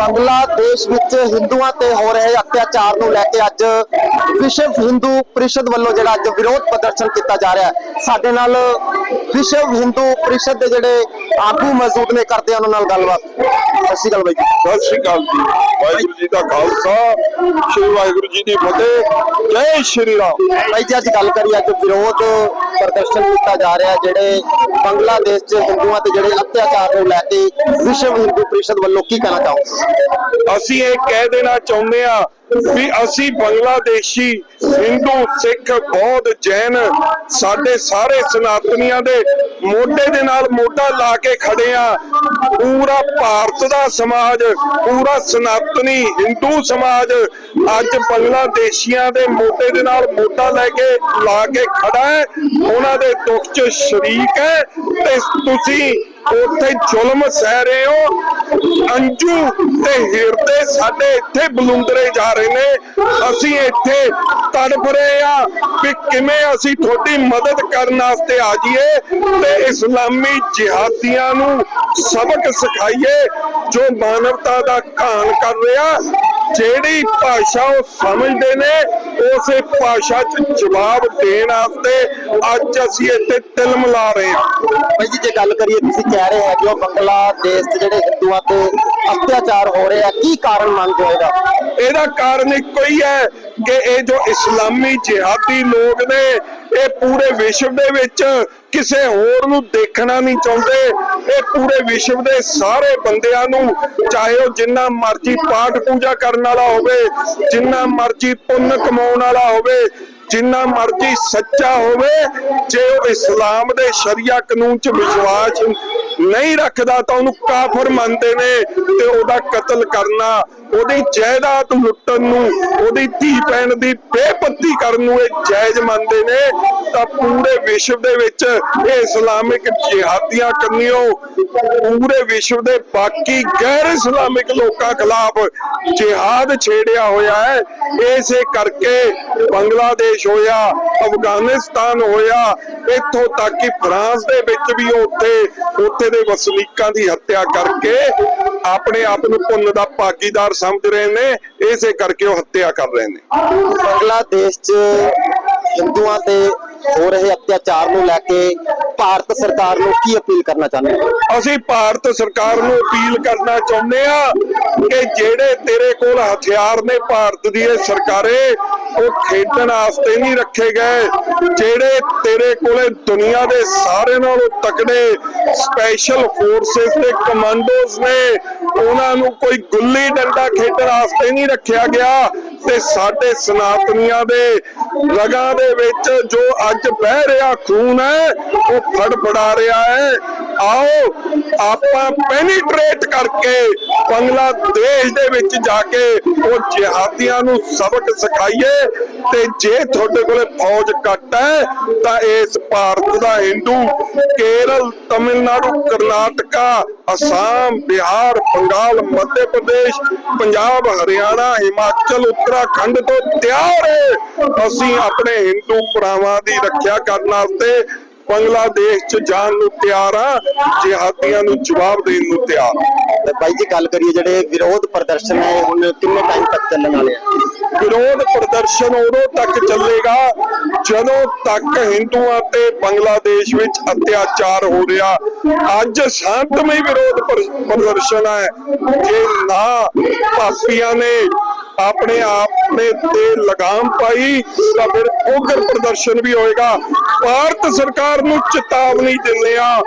ਬੰਗਲਾਦੇਸ਼ ਵਿੱਚ ਹਿੰਦੂਆਂ ਤੇ ਹੋ ਰਹੇ ਅਤਿਆਚਾਰ ਨੂੰ ਲੈ ਕੇ ਅੱਜ ਵਿਸ਼ਵ ਹਿੰਦੂ ਪਰਿਸ਼ਦ ਵੱਲੋਂ ਜਿਹੜਾ ਅੱਜ ਵਿਰੋਧ ਪ੍ਰਦਰਸ਼ਨ ਕੀਤਾ ਜਾ ਰਿਹਾ ਹੈ। ਸਾਡੇ ਨਾਲ ਵਿਸ਼ਵ ਹਿੰਦੂ ਪਰਿਸ਼ਦ ਦੇ ਜਿਹੜੇ ਆਗੂ ਮੌਜੂਦ ਨੇ, ਕਰਦੇ ਆ ਉਹਨਾਂ ਨਾਲ ਗੱਲਬਾਤ। ਸਤਿ ਸ਼੍ਰੀ ਅਕਾਲ ਬਾਈ ਜੀ। ਸਤਿ ਸ਼੍ਰੀ ਅਕਾਲ ਜੀ। ਵਾਹਿਗੁਰੂ ਜੀ ਦਾ ਖਾਲਸਾ ਸ੍ਰੀ ਵਾਹਿਗੁਰੂ ਜੀ ਦੀ ਫਤਿਹ ਜੈ ਸ਼੍ਰੀ ਰਾਮ। ਬਾਈ ਜੀ ਅੱਜ ਗੱਲ ਕਰੀਏ ਅੱਜ ਵਿਰੋਧ ਪ੍ਰਦਰਸ਼ਨ ਕੀਤਾ ਜਾ ਰਿਹਾ ਜਿਹੜੇ ਬੰਗਲਾਦੇਸ਼ 'ਚ ਹਿੰਦੂਆਂ ਤੇ ਜਿਹੜੇ ਅਤਿਆਚਾਰ ਨੂੰ ਲੈ ਕੇ ਵਿਸ਼ਵ ਹਿੰਦੂ ਪ੍ਰੀਸ਼ਦ ਵੱਲੋਂ ਕੀ ਕਹਿਣਾ ਚਾਹੋ ਅਸੀਂ ਇਹ ਕਹਿ ਦੇਣਾ ਚਾਹੁੰਦੇ ਆ ਵੀ ਅਸੀਂ ਬੰਗਲਾਦੇਸ਼ੀ, ਹਿੰਦੂ, ਸਿੱਖ, ਬੌਧ, ਜੈਨ ਸਾਡੇ ਸਾਰੇ ਸਨਾਤਨੀਆਂ ਦੇ ਮੋਢੇ ਦੇ ਨਾਲ ਮੋਢਾ ਲਾ ਕੇ ਖੜੇ ਆ। ਪੂਰਾ ਭਾਰਤ ਦਾ ਸਮਾਜ, ਪੂਰਾ ਸਨਾਤਨੀ ਹਿੰਦੂ ਸਮਾਜ ਅੱਜ ਬੰਗਲਾਦੇਸ਼ੀਆਂ ਦੇ ਮੋਢੇ ਦੇ ਨਾਲ ਮੋਢਾ ਲੈ ਕੇ, ਲਾ ਕੇ ਖੜਾ ਹੈ। ਉਹਨਾਂ ਦੇ ਦੁੱਖ 'ਚ ਸ਼ਰੀਕ ਹੈ। ਤੇ ਤੁਸੀਂ ਉੱਥੇ ਜ਼ੁਲਮ ਸਹਿ ਰਹੇ ਹੋ। ਅੰਜੂ ਤੇ ਹਿਰਦੇ ਸਾਡੇ ਇੱਥੇ ਬਲੁੰਦਰੇ ਜਾ ਰਹੇ ਨੇ। ਅਸੀਂ ਇੱਥੇ ਤੜਫ ਰਹੇ ਆ ਵੀ ਕਿਵੇਂ ਅਸੀਂ ਤੁਹਾਡੀ ਮਦਦ ਕਰਨ ਵਾਸਤੇ ਆ ਜਾਈਏ ਤੇ ਇਸਲਾਮੀ ਜਿਹਾਦੀਆਂ ਨੂੰ ਸਬਕ ਸਿਖਾਈਏ, ਜੋ ਮਾਨਵਤਾ ਦਾ ਘਾਣ ਕਰ ਰਿਹਾ। ਜਿਹੜੀ ਭਾਸ਼ਾ ਉਹ ਸਮਝਦੇ ਨੇ ਉਸੇ ਭਾਸ਼ਾ 'ਚ ਜਵਾਬ ਦੇਣ ਵਾਸਤੇ ਅੱਜ ਅਸੀਂ ਇੱਥੇ ਤਿਲ ਮਿਲਾ ਰਹੇ ਹਾਂ। ਬਾਈ ਜੀ ਜੇ ਗੱਲ ਕਰੀਏ ਤੁਸੀਂ ਕਹਿ ਰਹੇ ਹੋ ਕਿ ਉਹ ਬੰਗਲਾਦੇਸ਼ 'ਚ ਜਿਹੜੇ ਹਿੰਦੂਆਂ ਤੇ ਅਤਿਆਚਾਰ ਹੋ ਰਹੇ ਆ ਕੀ ਕਾਰਨ ਮੰਨਦੇ ਹੋ ਇਹਦਾ? ਇਹਦਾ ਕਾਰਨ ਇੱਕੋ ਹੀ ਹੈ ਕਿ ਇਹ ਜੋ ਇਸਲਾਮੀ ਜਿਹਾਦੀ ਲੋਕ ਨੇ ਇਹ ਪੂਰੇ ਵਿਸ਼ਵ ਦੇ ਵਿੱਚ ਕਿਸੇ ਹੋਰ ਨੂੰ ਦੇਖਣਾ ਨਹੀਂ ਚਾਹੁੰਦੇ। ਇਹ ਪੂਰੇ ਵਿਸ਼ਵ ਦੇ ਸਾਰੇ ਬੰਦਿਆਂ ਨੂੰ, ਚਾਹੇ ਉਹ ਜਿੰਨਾ ਮਰਜ਼ੀ ਪਾਠ ਪੂਜਾ ਕਰਨ ਵਾਲਾ ਹੋਵੇ, ਜਿੰਨਾ ਮਰਜ਼ੀ ਪੁੰਨ ਕਮਾਉਣ ਵਾਲਾ ਹੋਵੇ, ਜਿੰਨਾ ਮਰਜ਼ੀ ਸੱਚਾ ਹੋਵੇ, ਜੇ ਉਹ ਇਸਲਾਮ ਦੇ ਸ਼ਰੀਆ ਕਾਨੂੰਨ 'ਚ ਵਿਸ਼ਵਾਸ ਨਹੀਂ ਰੱਖਦਾ ਤਾਂ ਉਹਨੂੰ ਕਾਫਰ ਮੰਨਦੇ ਨੇ ਤੇ ਉਹਦਾ ਕਤਲ ਕਰਨਾ, ਉਹਦੀ ਜਾਇਦਾਦ ਲੁੱਟਣ ਨੂੰ, ਉਹਦੀ ਧੀ ਭੈਣ ਦੀ ਬੇਪੱਤੀ ਕਰਨ ਨੂੰ ਇਹ ਜਾਇਜ਼ ਮੰਨਦੇ ਨੇ। ਤਾਂ ਪੂਰੇ ਵਿਸ਼ਵ ਦੇ ਵਿੱਚ ਇਹ ਇਸਲਾਮਿਕ ਜਿਹਾਦੀਆਂ ਕੰਨਿਓ, ਪੂਰੇ ਵਿਸ਼ਵ ਦੇ ਬਾਕੀ ਗੈਰ ਇਸਲਾਮਿਕ ਲੋਕਾਂ ਖਿਲਾਫ ਜਿਹਾਦ ਛੇੜਿਆ ਹੋਇਆ ਹੈ। ਇਸੇ ਕਰਕੇ ਬੰਗਲਾਦੇਸ਼ ਹੋਇਆ, ਅਫਗਾਨਿਸਤਾਨ ਹੋਇਆ, ਇੱਥੋਂ ਤੱਕ ਕਿ ਫਰਾਂਸ ਦੇ ਵਿੱਚ ਵੀ ਉੱਥੇ ਉੱਥੇ ਦੇ ਵਸਨੀਕਾਂ ਦੀ ਹੱਤਿਆ ਕਰਕੇ ਆਪਣੇ ਆਪ ਨੂੰ ਪੁੰਨ ਦਾ ਭਾਗੀਦਾਰ ਸਮਝ ਰਹੇ ਨੇ, ਇਸੇ ਕਰਕੇ ਉਹ ਹੱਤਿਆ ਕਰ ਰਹੇ ਨੇ। ਬੰਗਲਾਦੇਸ਼ 'ਚ ਹਿੰਦੂਆਂ ਤੇ ਹੋ ਰਹੇ ਅਤਿਆਚਾਰ ਨੂੰ ਲੈ ਕੇ ਭਾਰਤ ਸਰਕਾਰ ਨੂੰ ਕੀ ਅਪੀਲ ਕਰਨਾ ਚਾਹੁੰਦੇ ਹੋ? ਅਸੀਂ ਭਾਰਤ ਸਰਕਾਰ ਨੂੰ ਅਪੀਲ ਕਰਨਾ ਚਾਹੁੰਦੇ ਆ ਕਿ ਜਿਹੜੇ ਤੇਰੇ ਕੋਲ ਹਥਿਆਰ ਨੇ ਭਾਰਤ ਦੀ, ਇਹ ਸਰਕਾਰੇ, ਉਹ ਖੇਡਣ ਵਾਸਤੇ ਨਹੀਂ ਰੱਖੇ ਗਏ। ਜਿਹੜੇ ਤੇਰੇ ਕੋਲੇ ਦੁਨੀਆ ਦੇ ਸਾਰੇ ਨਾਲੋਂ ਤਕੜੇ ਸਪੈਸ਼ਲ ਫੋਰਸਸ ਦੇ ਕਮਾਂਡੋਜ਼ ਨੇ ਉਹਨਾਂ ਨੂੰ ਕੋਈ ਗੁੱਲੀ ਡੰਡਾ ਖੇਡਣ ਵਾਸਤੇ ਨਹੀਂ ਰੱਖਿਆ ਗਿਆ ਤੇ ਸਾਡੇ ਸਨਾਤਨੀਆਂ ਦੇ ਰਗਾਂ ਦੇ ਵਿੱਚ ਜੋ ਅੱਜ ਬਹਿ ਰਿਹਾ ਖੂਨ ਹੈ, ਉਹ ਫੜਫੜਾ ਰਿਹਾ ਹੈ। ਆਓ, ਆਪਾਂ ਪੈਨੀਟ੍ਰੇਟ ਕਰਕੇ ਬੰਗਲਾਦੇਸ਼ ਦੇ ਵਿੱਚ ਜਾ ਕੇ ਉਹ ਜਿਹਾਦੀਆਂ ਨੂੰ ਸਬਕ ਸਿਖਾਈਏ। ਤੇ ਜੇ ਤੁਹਾਡੇ ਕੋਲੇ ਫੌਜ ਘੱਟ ਹੈ, ਤਾਂ ਇਸ ਭਾਰਤ ਦਾ ਹਿੰਦੂ, ਕੇਰਲ, ਤਮਿਲਨਾਡੂ, ਕਰਨਾਟਕਾ, ਅਸਾਮ, ਬਿਹਾਰ, ਬੰਗਾਲ, ਮੱਧ ਪ੍ਰਦੇਸ਼, ਪੰਜਾਬ, ਹਰਿਆਣਾ, ਹਿਮਾਚਲ, ਉੱਤਰਾਖੰਡ ਤੋਂ ਤਿਆਰ ਹੈ। ਅਸੀਂ ਆਪਣੇ ਹਿੰਦੂ ਭਰਾਵਾਂ ਦੀ ਰੱਖਿਆ ਕਰਨ ਵਾਸਤੇ ਬੰਗਲਾਦੇਸ਼ ਚ ਜਾਣ ਨੂੰ ਤਿਆਰ ਆ ਜਿਹਾਦੀਆਂ ਨੂੰ ਜਵਾਬ ਦੇਣ ਨੂੰ ਤਿਆਰ ਆ ਤੇ ਬਾਈ ਜੀ, ਗੱਲ ਕਰੀਏ ਜਿਹੜੇ ਵਿਰੋਧ ਪ੍ਰਦਰਸ਼ਨ ਹੈ ਹੁਣ ਕਿੰਨੇ ਟਾਈਮ ਤੱਕ ਚੱਲਣ ਵਾਲੇ ਆ? ਵਿਰੋਧ ਪ੍ਰਦਰਸ਼ਨ ਉਦੋਂ ਤੱਕ ਚੱਲੇਗਾ ਜਦੋਂ ਤੱਕ ਹਿੰਦੂਆਂ ਤੇ ਬੰਗਲਾਦੇਸ਼ ਵਿੱਚ ਅਤਿਆਚਾਰ ਹੋ ਰਿਹਾ। ਅੱਜ ਸ਼ਾਂਤਮਈ ਵਿਰੋਧ ਪ੍ਰਦਰਸ਼ਨ ਹੈ। ਜੇ ਨਾ ਪਾਪੀਆਂ ਨੇ ਆਪਣੇ ਆਪ ਨੇ ਤੇ ਲਗਾਮ ਪਾਈ, ਤਾਂ ਫਿਰ ਉਗਰ ਪ੍ਰਦਰਸ਼ਨ ਵੀ ਹੋਏਗਾ। ਭਾਰਤ ਸਰਕਾਰ ਨੂੰ ਚੇਤਾਵਨੀ ਦਿੰਦੇ ਆ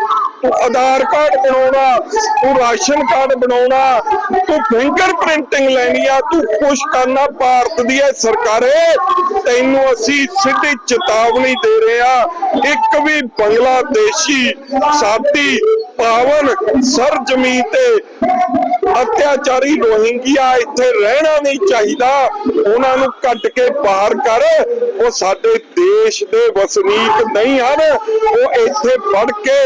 ਤੂੰ ਆਧਾਰ ਕਾਰਡ ਬਣਾਉਣਾ, ਤੂੰ ਰਾਸ਼ਨ ਕਾਰਡ ਬਣਾਉਣਾ, ਤੂੰ ਫਿੰਗਰ ਪ੍ਰਿੰਟਿੰਗ ਲੈਣੀ ਆ, ਤੂੰ ਕੁਛ ਕਰਨਾ ਭਾਰਤ ਦੀ ਇਹ ਸਰਕਾਰੇ ਤੈਨੂੰ ਅਸੀਂ ਸਿੱਧੀ ਚੇਤਾਵਨੀ ਦੇ ਰਹੇ ਆ, ਇੱਕ ਵੀ ਬੰਗਲਾਦੇਸ਼ੀ ਸਾਡੀ ਪਾਵਨ ਸਰ ਜ਼ਮੀਨ ਤੇ ਅਤਿਆਚਾਰੀ ਰੋਹਿੰਗੀਆ ਇੱਥੇ ਰਹਿਣਾ ਨਹੀਂ ਚਾਹੀਦਾ। ਉਹਨਾਂ ਨੂੰ ਕੱਢ ਕੇ ਬਾਹਰ ਕਰ। ਉਹ ਸਾਡੇ ਦੇਸ਼ ਦੇ ਵਸਨੀਕ ਨਹੀਂ ਹਨ। ਉਹ ਇੱਥੇ ਵੜ ਕੇ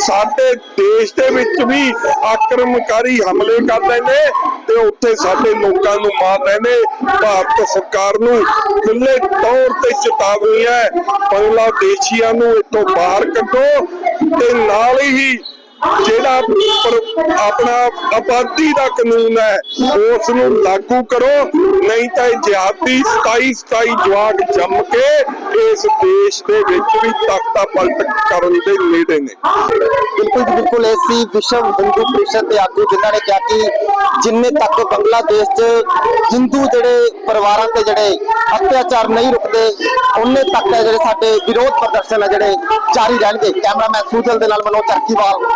ਸਾਡੇ ਦੇਸ਼ ਦੇ ਵਿੱਚ ਵੀ ਆਕਰਮਣਕਾਰੀ ਹਮਲੇ ਕਰ ਰਹੇ ਨੇ ਤੇ ਉੱਥੇ ਸਾਡੇ ਲੋਕਾਂ ਨੂੰ ਮਾਰ ਰਹੇ ਨੇ ਭਾਰਤ ਸਰਕਾਰ ਨੂੰ ਖੁੱਲੇ ਤੌਰ ਤੇ ਚੇਤਾਵਨੀ ਹੈ। ਬੰਗਲਾਦੇਸ਼ੀਆਂ ਨੂੰ ਇੱਥੋਂ ਬਾਹਰ ਕੱਢੋ ਤੇ ਨਾਲ ਹੀ ਜਿਹੜਾ ਆਪਣਾ ਆਬਾਦੀ ਦਾ ਕਾਨੂੰਨ ਹੈ ਉਸ ਨੂੰ ਲਾਗੂ ਕਰੋ, ਨਹੀਂ ਤਾਂ ਇਹ ਜਿਹਾਦੀ 27 27 ਜਵਾਕ ਜੰਮ ਕੇ ਇਸ ਦੇਸ਼ ਦੇ ਵਿੱਚ ਵੀ ਤਖਤਾ ਪਲਟ ਕਰਨ ਦੇ ਨੇੜੇ ਨੇ। ਬਿਲਕੁਲ ਬਿਲਕੁਲ ਇਹ ਵਿਸ਼ਵ ਹਿੰਦੂ ਪ੍ਰੀਸ਼ਦ ਦੇ ਆਗੂ ਜਿਨ੍ਹਾਂ ਨੇ ਕਿਹਾ ਕਿ ਜਿੰਨੇ ਤੱਕ ਬੰਗਲਾਦੇਸ਼ 'ਚ ਹਿੰਦੂ ਜਿਹੜੇ ਪਰਿਵਾਰਾਂ ਤੇ ਜਿਹੜੇ ਅਤਿਆਚਾਰ ਨਹੀਂ ਰੁਕਦੇ, ਉਹਨੇ ਤੱਕ ਜਿਹੜੇ ਸਾਡੇ ਵਿਰੋਧ ਪ੍ਰਦਰਸ਼ਨ ਹੈ ਜਿਹੜੇ ਜਾਰੀ ਰਹਿਣਗੇ। ਕੈਮਰਾਮੈਨ ਸੂਜਲ ਦੇ ਨਾਲ ਮਨੋਜ ਚਰਕੀਵਾਲ